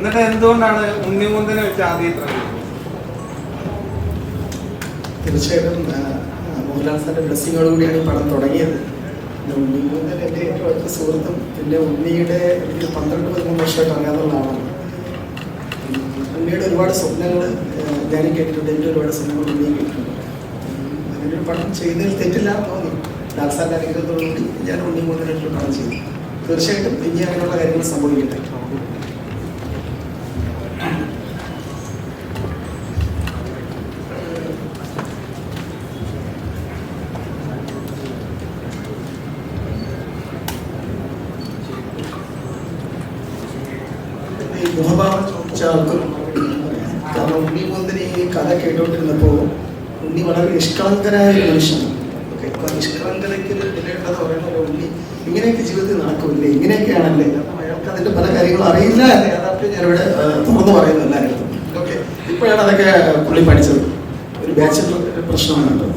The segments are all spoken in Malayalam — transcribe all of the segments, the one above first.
എന്നിട്ട് എന്തുകൊണ്ടാണ് ഉണ്ണിമുന്തിനെ വെച്ച് ആദ്യം തീർച്ചയായിട്ടും മോഹൻലാൽ സാറിന്റെ ബ്ലെസ്സിങ്ങോട് കൂടിയാണ് ഈ പടം തുടങ്ങിയത്. പിന്നെ ഉണ്ണിമൂന്നൻ എന്റെ ഏറ്റവും അടുത്ത സുഹൃത്തും പിന്നെ ഉണ്ണിയുടെ എനിക്ക് പന്ത്രണ്ട് പതിമൂന്ന് വർഷമായിട്ട് അറിയാവുന്നതാണ് ഉണ്ണിയുടെ ഒരുപാട് സ്വപ്നങ്ങൾ ഞാനും കേട്ടിട്ടുണ്ട്. എന്റെ ഒരുപാട് സ്വപ്നങ്ങൾ ഉണ്ണിയും കേട്ടിട്ടുണ്ട്. അങ്ങനെ ഒരു പടം ചെയ്തതിൽ തെറ്റില്ല തോന്നി. ലാൽ സാറിന്റെ അനുഗ്രഹത്തോടുകൂടി ഞാൻ ഉണ്ണി മൂന്നനായിട്ടൊരു പടം ചെയ്തു. തീർച്ചയായിട്ടും ഇനി അങ്ങനെയുള്ള കാര്യങ്ങൾ സംഭവിക്കട്ടെ. ചോദിച്ച ആൾക്കും കാരണം ഉണ്ണി മുന്തിരി ഈ കഥ കേട്ടോണ്ടിരുന്നപ്പോൾ ഉണ്ണി വളരെ നിഷ്കളങ്കനായ ഒരു മനുഷ്യനാണ്. ഓക്കെ അപ്പൊ നിഷ്കളങ്കതയ്ക്ക് വിലയുണ്ടെന്ന് പറയുന്നത് ഉണ്ണി ഇങ്ങനെയൊക്കെ ജീവിതത്തിൽ നടക്കില്ലേ ഇങ്ങനെയൊക്കെയാണല്ലേ? കാരണം അയാൾക്ക് അതിന്റെ പല കാര്യങ്ങളും അറിയില്ല എന്ന് യാഥാർത്ഥ്യം ഞാനിവിടെ തുറന്നു പറയുന്നു എല്ലാവരും. ഓക്കെ ഇപ്പോഴാണ് അതൊക്കെ പുള്ളി പഠിച്ചത്. ഒരു ബാച്ചിലർ പ്രശ്നമാണ് കേട്ടോ.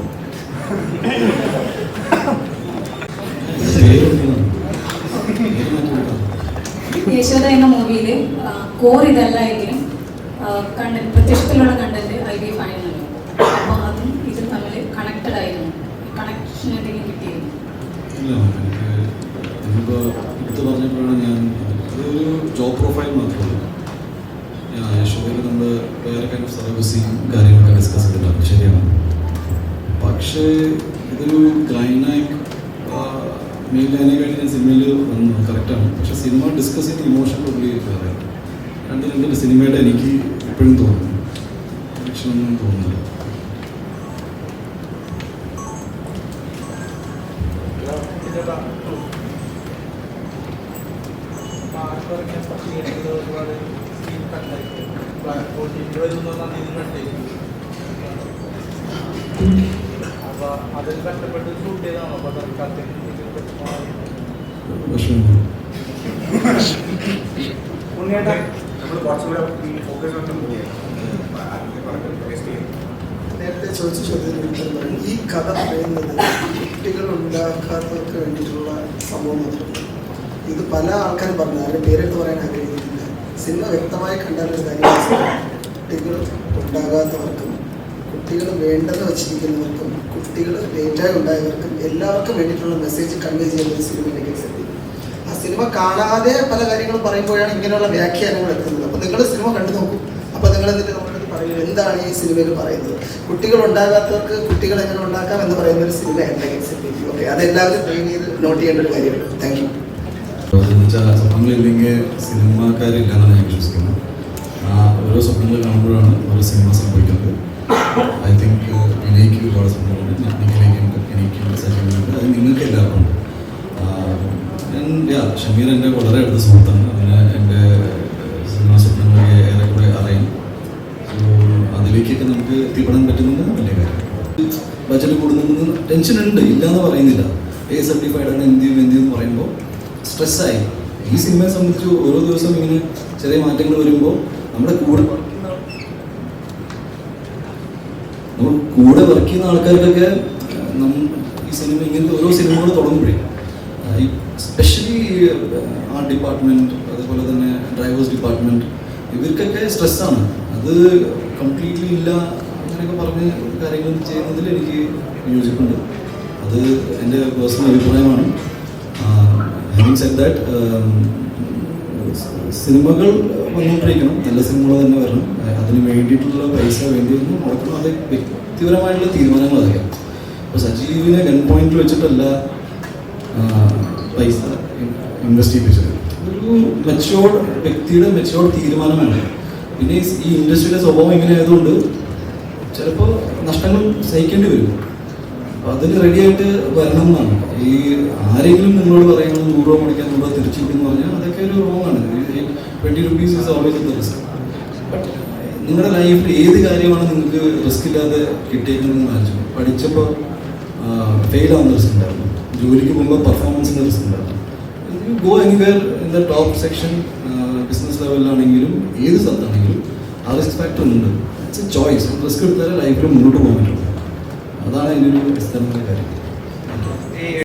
യശോദ എന്ന മൂവിയിൽ കോർ ഇതല്ല എങ്കിലും കണ്ടന്റ് പ്രത്യക്ഷത്തിലുള്ള കണ്ടന്റ് ഐ ബി ആണ്. അപ്പോൾ അതും ഇതും തമ്മിൽ കണക്റ്റഡ് ആയിരുന്നു. കണക്ഷൻ എന്തെങ്കിലും കിട്ടിയിരുന്നു ഞാൻ ജോബ് പ്രൊഫൈൽ നമ്മൾ പക്ഷേ ഇതൊരു ഗൈനാക് മെയിൻ വന്നു കറക്റ്റാണ് പക്ഷെ സിനിമ ഡിസ്കസ് ചെയ്യുന്ന ഇമോഷൻ പുള്ളി വേറെ രണ്ട് രണ്ടിന്റെ സിനിമയുടെ എനിക്ക് എപ്പോഴും തോന്നുന്നു. കണക്ഷനൊന്നും തോന്നുന്നില്ല. അപ്പൊ അതിൽ കഷ്ടപ്പെട്ട് ഷൂട്ട് ചെയ്താണോ? അപ്പൊ വിഷമം ചെയ്യും. നേരത്തെ ചോദിച്ച ചോദ്യത്തിന് ഈ കഥ പറയുന്നത് കുട്ടികൾ ഉണ്ടാക്കാത്തവർക്ക് വേണ്ടിയിട്ടുള്ള സംഭവം മാത്രമാണ്. ഇത് പല ആൾക്കാരും പറഞ്ഞു. അവരുടെ പേരെടുത്ത് പറയാൻ ആഗ്രഹിക്കുന്നില്ല. സിനിമ വ്യക്തമായി കണ്ടാലൊരു കാര്യം. കുട്ടികൾ ഉണ്ടാകാത്തവർക്കും കുട്ടികൾ വേണ്ടെന്ന് വച്ചിരിക്കുന്നവർക്കും കുട്ടികൾ ലേറ്റായി ഉണ്ടായവർക്കും എല്ലാവർക്കും വേണ്ടിയിട്ടുള്ള മെസ്സേജ് കൺവേ ചെയ്യുന്ന ഒരു സിനിമയിലേക്ക് എനിക്ക് ആ സിനിമ കാണാതെ പല കാര്യങ്ങളും പറയുമ്പോഴാണ് ഇങ്ങനെയുള്ള വ്യാഖ്യാനങ്ങൾ എത്തുന്നത് അപ്പോൾ നിങ്ങൾ സിനിമ കണ്ടു നോക്കും. അപ്പോൾ നിങ്ങൾ എന്നിട്ട് നമ്മളോട് പറയും എന്താണ് ഈ സിനിമയിൽ പറയുന്നത്? കുട്ടികൾ ഉണ്ടാകാത്തവർക്ക് കുട്ടികൾ എങ്ങനെ ഉണ്ടാക്കാം എന്ന് പറയുന്ന ഒരു സിനിമ എന്തായാലും ഓക്കെ അതെല്ലാവരും ട്രെയിൻ ചെയ്ത് നോട്ട് ചെയ്യേണ്ട ഒരു കാര്യമാണ്. താങ്ക് യു സ്വപ്നങ്ങളില്ലെങ്കിൽ സിനിമാക്കാരില്ലെന്നാണ് ഞാൻ വിശ്വസിക്കുന്നത്. ഓരോ സ്വപ്നങ്ങൾ കാണുമ്പോഴാണ് ഓരോ സിനിമ സംഭവിക്കുന്നത്. ഐ തിങ്ക് വിനയ്ക്ക് ഒരുപാട് സ്വപ്നങ്ങളുണ്ട്. നിഖിലേക്കുണ്ട് എനിക്ക് സജീവനുണ്ട് അത് നിങ്ങൾക്ക് എല്ലാവർക്കും ഉണ്ട്. ഞാൻ ഷമീർ എന്റെ വളരെ അടുത്ത സുഹൃത്താണ്. അതിന് എന്റെ സിനിമാ സ്വപ്നങ്ങളൊക്കെ ഏറെക്കുറെ അറിയാം. സോ അതിലേക്കൊക്കെ നമുക്ക് എത്തിപ്പെടാൻ പറ്റുന്നുണ്ട് വലിയ കാര്യം. ബജറ്റ് കൂടുന്നുണ്ടെന്ന് ടെൻഷൻ ഉണ്ട് ഇല്ലാന്ന് പറയുന്നില്ല. എ സർട്ടിഫൈഡ് ആണ് എന്ത് ചെയ്യും എന്ത് എന്ന് പറയുമ്പോൾ സ്ട്രെസ്സായി. ഈ സിനിമയെ സംബന്ധിച്ച് ഓരോ ദിവസം ഇങ്ങനെ ചെറിയ മാറ്റങ്ങൾ വരുമ്പോൾ നമ്മുടെ കൂടെ നമ്മൾ കൂടെ വർക്ക് ചെയ്യുന്ന ആൾക്കാർക്കൊക്കെ ഈ സിനിമ ഇങ്ങനത്തെ ഓരോ സിനിമകൾ തുടങ്ങുമ്പോഴേ ആ, ഈ സ്പെഷ്യലി ആർട്ട് ഡിപ്പാർട്ട്മെന്റ് അതുപോലെ തന്നെ ഡ്രൈവേഴ്സ് ഡിപ്പാർട്ട്മെന്റ് ഇവർക്കൊക്കെ സ്ട്രെസ്സാണ് അത് കംപ്ലീറ്റ്ലി ഇല്ല അങ്ങനെയൊക്കെ പറഞ്ഞ് കാര്യങ്ങൾ ചെയ്യുന്നതിൽ എനിക്ക് യോജിപ്പുണ്ട്. അത് എന്റെ പേഴ്സണൽ അഭിപ്രായമാണ്. ഹാവിങ് സെഡ് ദാറ്റ് സിനിമകൾ വന്നുകൊണ്ടിരിക്കണം. നല്ല സിനിമകൾ തന്നെ വരണം. അതിന് വേണ്ടിയിട്ടുള്ള പൈസ വേണ്ടി വന്നു മുടക്കണം അത് വ്യക്തിപരമായിട്ടുള്ള തീരുമാനങ്ങൾ അതൊക്കെ അപ്പോൾ സജീവിനെ ഗൺ പോയിന്റിൽ വെച്ചിട്ടല്ല ആ, പൈസ ഇൻവെസ്റ്റ് ചെയ്യിപ്പിച്ചത്. ഒരു മെച്ചോർഡ് വ്യക്തിയുടെ മെച്ചോർഡ് തീരുമാനമാണ് പിന്നെ ഈ- ഇൻഡസ്ട്രിയുടെ സ്വഭാവം ഇങ്ങനെ ആയതുകൊണ്ട് ചിലപ്പോൾ നഷ്ടങ്ങൾ സഹിക്കേണ്ടി വരും. അപ്പം അതിന് റെഡിയായിട്ട് വരണം എന്നാണ്. ഈ ആരെങ്കിലും നിങ്ങളോട് പറയുന്നത് നൂറ് രൂപ മുടക്കാൻ നൂറ് രൂപ തിരിച്ചിരിക്കുന്നു പറഞ്ഞാൽ അതൊക്കെ ഒരു റോങ് ആണ്. Twenty rupees is always the risk but നിങ്ങളുടെ ലൈഫിൽ ഏത് കാര്യമാണ് നിങ്ങൾക്ക് റിസ്ക് ഇല്ലാതെ കിട്ടിയേക്കുന്നതെന്ന് ആലോചിച്ചു. പഠിച്ചപ്പോൾ ഫെയിൽ ആവുന്ന റിസ്ക് ഉണ്ടായിരുന്നു. ജോലിക്ക് പോകുമ്പോൾ പെർഫോമൻസിന്റെ risk you go anywhere in the top section business ലെവലിലാണെങ്കിലും ഏത് സ്ഥലത്താണെങ്കിലും ആ റിസ്ക് ഫാക്ടർ ഉണ്ട്. ഇറ്റ്സ് എ ചോയ്സ് റിസ്ക് എടുത്താലേ ലൈഫിൽ മുന്നോട്ട് പോകാൻ പറ്റുള്ളൂ. അതാണ് ഒരു അടിസ്ഥാനമായ കാര്യം.